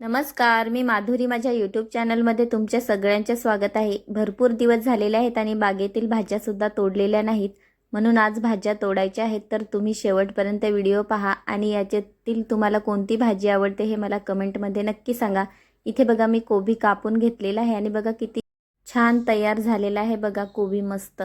नमस्कार मी माधुरी. माझ्या यूट्यूब चॅनलमध्ये तुमच्या सगळ्यांचे स्वागत आहे. भरपूर दिवस झालेले आहेत आणि बागेतील भाज्यासुद्धा तोडलेल्या नाहीत. म्हणून आज भाज्या तोडायच्या आहेत तर तुम्ही शेवटपर्यंत व्हिडिओ पहा आणि याच्यातील तुम्हाला कोणती भाजी आवडते हे मला कमेंटमध्ये नक्की सांगा. इथे बघा मी कोबी कापून घेतलेला आहे आणि बघा किती छान तयार झालेला आहे. बघा कोबी मस्त.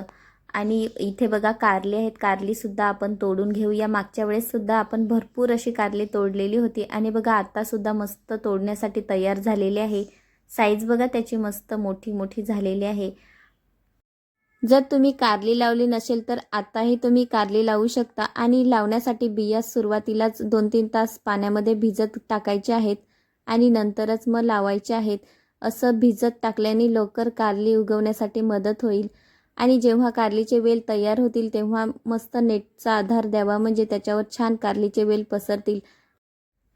आणि इथे बघा कारली आहेत. कारलीसुद्धा आपण तोडून घेऊया. मागच्या वेळेससुद्धा आपण भरपूर अशी कारली तोडलेली होती. आणि बघा आत्तासुद्धा मस्त तोडण्यासाठी तयार झालेली आहे. साईज बघा त्याची मस्त मोठी मोठी झालेली आहे. जर तुम्ही कारली लावली नसेल तर आताही तुम्ही कारली लावू शकता. आणि लावण्यासाठी बिया सुरुवातीलाच दोन तीन तास पाण्यामध्ये भिजत टाकायचे आहेत. आणि नंतरच मग लावायचे आहेत. असं भिजत टाकल्याने लवकर कारली उगवण्यासाठी मदत होईल. आणि जेव्हा कारलीचे वेल तयार होतील तेव्हा मस्त नेटचा आधार द्यावा म्हणजे त्याच्यावर छान कारलीचे वेल पसरतील.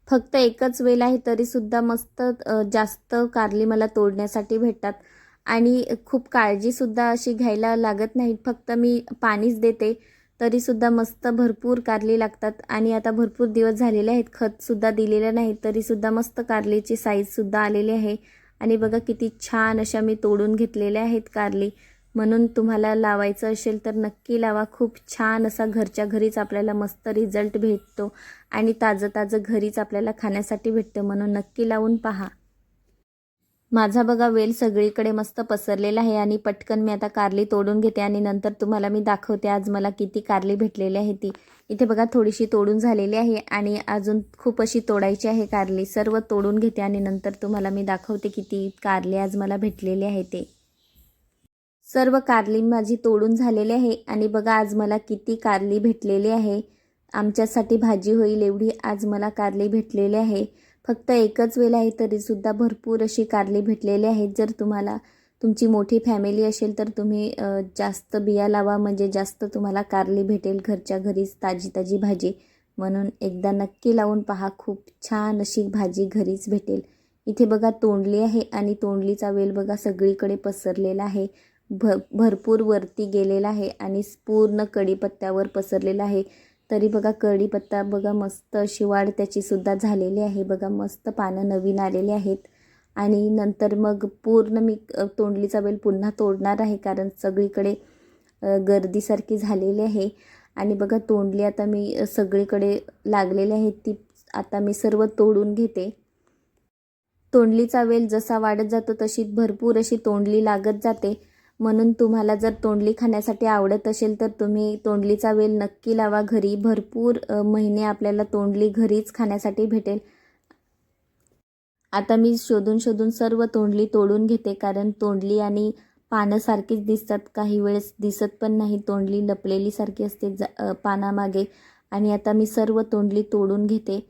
फक्त एकच वेल आहे तरीसुद्धा मस्त जास्त कारली मला तोडण्यासाठी भेटतात. आणि खूप काळजीसुद्धा अशी घ्यायला लागत नाही फक्त मी पाणीच देते तरीसुद्धा मस्त भरपूर कारली लागतात. आणि आता भरपूर दिवस झालेले आहेत खतसुद्धा दिलेलं नाही तरीसुद्धा मस्त कारलीची साईजसुद्धा आलेली आहे. आणि बघा किती छान अशा मी तोडून घेतलेल्या आहेत कारली. म्हणून तुम्हाला लावायचं असेल तर नक्की लावा. खूप छान असा घरच्या घरीच आपल्याला मस्त रिझल्ट भेटतो आणि ताजं ताजं घरीच आपल्याला खाण्यासाठी भेटतं म्हणून नक्की लावून पहा. माझा बघा वेल सगळीकडे मस्त पसरलेला आहे आणि पटकन मी आता कारली तोडून घेते आणि नंतर तुम्हाला मी दाखवते आज मला किती कारली भेटलेली आहे ती. इथे बघा थोडीशी तोडून झालेली आहे आणि अजून खूप अशी तोडायची आहे कारली. सर्व तोडून घेते आणि नंतर तुम्हाला मी दाखवते किती कारली आज मला भेटलेली आहे ते. सर्व कारली माझी तोडून झालेली आहे आणि बघा आज मला किती कारली भेटलेली आहे. आमच्यासाठी भाजी होईल एवढी आज मला कारली भेटलेली आहे. फक्त एकच वेळ आहे तरीसुद्धा भरपूर अशी कारली भेटलेली आहेत. जर तुम्हाला तुमची मोठी फॅमिली असेल तर तुम्ही जास्त बिया लावा म्हणजे जास्त तुम्हाला कारली भेटेल घरच्या घरीच ताजी ताजी भाजी. म्हणून एकदा नक्की लावून पहा खूप छान अशी भाजी घरीच भेटेल. इथे बघा तोंडली आहे आणि तोंडलीचा वेल बघा सगळीकडे पसरलेला आहे. भ भरपूर वरती गेलेला आहे आणि पूर्ण कढीपत्त्यावर पसरलेला आहे. तरी बघा कढीपत्ता बघा मस्त अशी वाढ त्याचीसुद्धा झालेली आहे. बघा मस्त पानं नवीन आलेली आहेत. आणि नंतर मग पूर्ण मी तोंडलीचा वेल पुन्हा तोडणार आहे कारण सगळीकडे गर्दीसारखी झालेली आहे. आणि बघा तोंडली आता मी सगळीकडे लागलेली आहे. ती आता मी सर्व तोडून घेते. तोंडलीचा वेल जसा वाढत जातो तशी भरपूर अशी तोंडली लागत जाते. म्हणून तुम्हाला जर तोंडली खाण्यासाठी आवडत असेल तर तुम्ही तोंडलीचा वेल नक्की लावा. घरी भरपूर महिने आपल्याला तोंडली घरीच खाण्यासाठी भेटेल. आता मी शोधून शोधून सर्व तोंडली तोडून घेते कारण तोंडली आणि पानं सारखीच दिसतात. काही वेळेस दिसत पण नाही. तोंडली लपलेली सारखी असते जा पानामागे. आणि आता मी सर्व तोंडली तोडून घेते.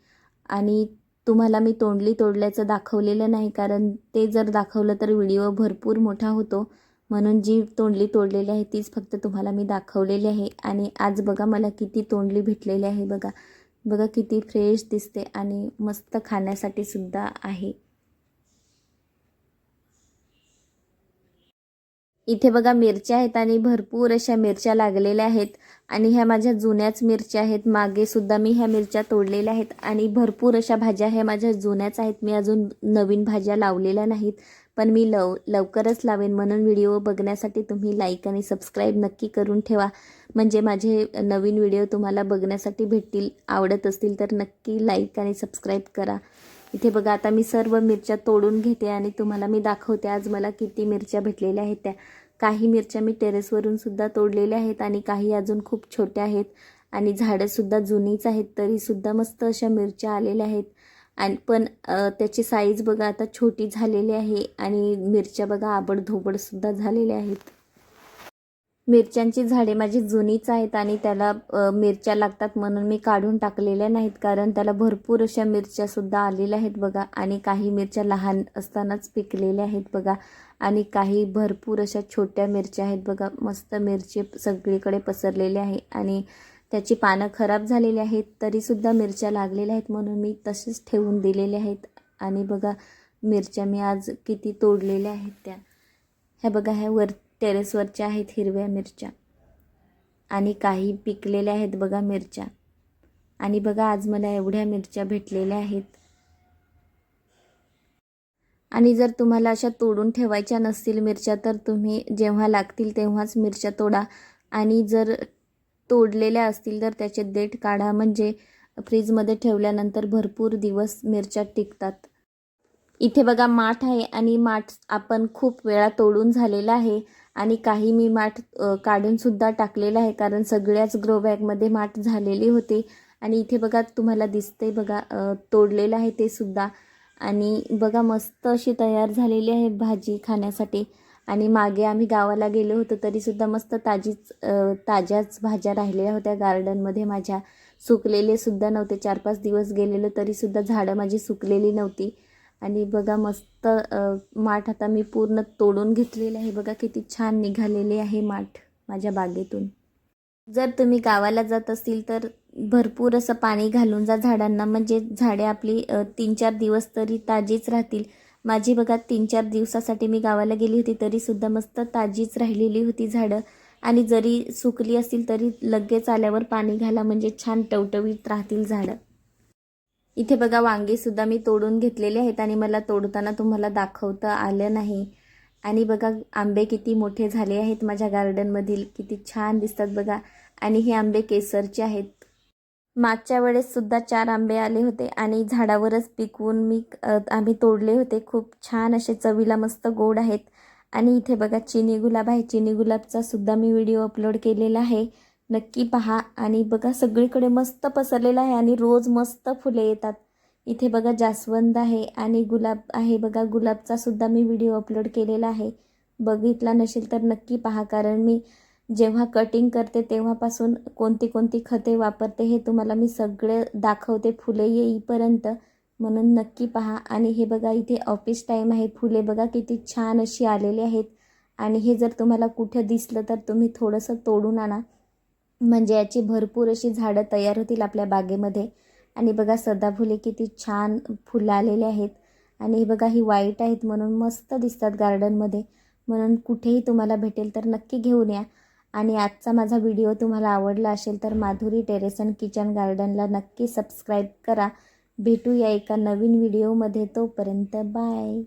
आणि तुम्हाला मी तोंडली तोडल्याचं दाखवलेलं नाही कारण ते जर दाखवलं तर व्हिडिओ भरपूर मोठा होतो. म्हणून जी तोंडली तोडलेली आहे तीच फक्त तुम्हाला मी दाखवलेली आहे. आणि आज बघा मला किती तोंडली भेटलेली आहे बघा. बघा किती फ्रेश दिसते आणि मस्त खाण्यासाठी सुद्धा आहे. इथे बघा मिरच्या आहेत आणि भरपूर अशा मिरच्या लागलेल्या आहेत. आणि ह्या माझ्या जुन्याच मिरच्या आहेत. मागे सुद्धा मी ह्या मिरच्या तोडलेल्या आहेत. आणि भरपूर अशा भाज्या ह्या माझ्या जुन्याच आहेत. मी अजून नवीन भाज्या लावलेल्या नाहीत. पण मी लव लवकरच लावेन म्हणून व्हिडिओ बघण्यासाठी तुम्ही लाईक आणि सबस्क्राईब नक्की करून ठेवा. म्हणजे माझे नवीन व्हिडिओ तुम्हाला बघण्यासाठी भेटतील आवडत असतील तर नक्की लाईक आणि सबस्क्राईब करा. इथे बघा आता मी सर्व मिरच्या तोडून घेते आणि तुम्हाला मी दाखवते आज मला किती मिरच्या भेटलेल्या आहेत त्या. काही मिरच्या मी टेरेसवरून सुद्धा तोडलेल्या आहेत आणि काही अजून खूप छोट्या आहेत. आणि झाडंसुद्धा जुनीच आहेत तरीसुद्धा मस्त अशा मिरच्या आलेल्या आहेत. आणि पण त्याची साईज बघा आता छोटी झालेली आहे आणि मिरच्या बघा आबडधोबडसुद्धा झालेल्या आहेत. मिरच्यांची झाडे माझी जुनीच आहेत आणि त्याला मिरच्या लागतात म्हणून मी काढून टाकलेल्या नाहीत. कारण त्याला भरपूर अशा मिरच्यासुद्धा आलेल्या आहेत बघा आणि काही मिरच्या लहान असतानाच पिकलेल्या आहेत बघा आणि काही भरपूर अशा छोट्या मिरच्या आहेत बघा. मस्त मिरची सगळीकडे पसरलेल्या आहे आणि त्याची पानं खराब झालेली आहेत तरीसुद्धा मिरच्या लागलेल्या आहेत म्हणून मी तसेच ठेवून दिलेल्या आहेत. आणि बघा मिरच्या मी आज किती तोडलेल्या आहेत त्या. ह्या बघा ह्या वर टेरेसवरच्या आहेत हिरव्या मिरच्या. आणि काही पिकलेल्या आहेत बघा मिरच्या. आणि बघा आज मला एवढ्या मिरच्या भेटलेल्या आहेत. आणि जर तुम्हाला अशा तोडून ठेवायच्या नसतील मिरच्या तर तुम्ही जेव्हा लागतील तेव्हाच मिरच्या तोडा. आणि जर तोडलेल्या असतील तर त्याचे देठ काढा. म्हणजे फ्रीजमध्ये ठेवल्यानंतर भरपूर दिवस मिरच्या टिकतात. इथे बघा माठ आहे आणि माठ आपण खूप वेळा तोडून झालेला आहे. आणि काही मी माठ काढूनसुद्धा टाकलेलं आहे. कारण सगळ्याच ग्रो बॅगमध्ये माठ झालेली होती. आणि इथे बघा तुम्हाला दिसते बघा तोडलेलं आहे ते सुद्धा. आणि बघा मस्त अशी तयार झालेली आहे भाजी खाण्यासाठी. आणि मागे आम्ही गावाला गेलो होतो तरीसुद्धा मस्त ताजीच ताज्याच भाज्या राहिलेल्या होत्या गार्डनमध्ये. माझ्या सुकलेले सुद्धा नव्हते. चार पाच दिवस गेलेलो तरीसुद्धा झाडं माझी सुकलेली नव्हती. आणि बघा मस्त माठ आता मी पूर्ण तोडून घेतलेले आहे. बघा किती छान निघालेले आहे माठ माझ्या बागेतून. जर तुम्ही गावाला जात असतील तर भरपूर असं पाणी घालून जा झाडांना. म्हणजे झाडे आपली तीन चार दिवस तरी ताजीच राहतील. माझी बघा तीन चार दिवसासाठी मी गावाला गेली होती तरीसुद्धा मस्त ताजीच राहिलेली होती झाडं. आणि जरी सुकली असतील तरी लगेच आल्यावर पाणी घाला म्हणजे छान टवटवीत राहतील झाडं. इथे बघा वांगेसुद्धा मी तोडून घेतलेले आहेत आणि मला तोडताना तुम्हाला दाखवता आलं नाही. आणि बघा आंबे किती मोठे झाले आहेत माझ्या गार्डनमधील किती छान दिसतात बघा. आणि हे आंबे केसरचे आहेत. मागच्या वेळेस सुद्धा चार आंबे आले होते आणि झाडावरच पिकवून मी आम्ही तोडले होते. खूप छान असे चवीला मस्त गोड आहेत. आणि इथे बघा चिनी गुलाब आहे. चिनी गुलाबचा सुद्धा मी व्हिडिओ अपलोड केलेला आहे. नक्की पहा. आणि बघा सगळीकडे मस्त पसरलेला आहे आणि रोज मस्त फुले येतात. इथे बघा जास्वंद आहे आणि गुलाब आहे बघा. गुलाबचा सुद्धा मी व्हिडिओ अपलोड केलेला आहे. बघितला नसेल तर नक्की पहा. कारण मी जेव्हा कटिंग करते तेव्हापासून कोणती कोणती खते वापरते हे तुम्हाला मी सगळे दाखवते. फुले येईपर्यंत म्हणून नक्की पहा. आणि हे बघा इथे ऑफिस टाईम आहे. फुले बघा किती छान अशी आलेली आहेत. आणि हे जर तुम्हाला कुठे दिसलं तर तुम्ही थोडंसं तोडून आणा. म्हणजे याची भरपूर अशी झाडं तयार होतील आपल्या बागेमध्ये. आणि बघा सदाफुले किती छान फुलं आलेले आहेत. आणि हे बघा ही वाईट आहेत म्हणून मस्त दिसतात गार्डनमध्ये म्हणून कुठेही तुम्हाला भेटेल तर नक्की घेऊन या. आणि आजचा माझा व्हिडिओ तुम्हाला आवडला असेल तर माधुरी टेरेस अँड किचन गार्डनला नक्की सबस्क्राईब करा. भेटूया एका नवीन व्हिडिओमध्ये. तोपर्यंत बाय.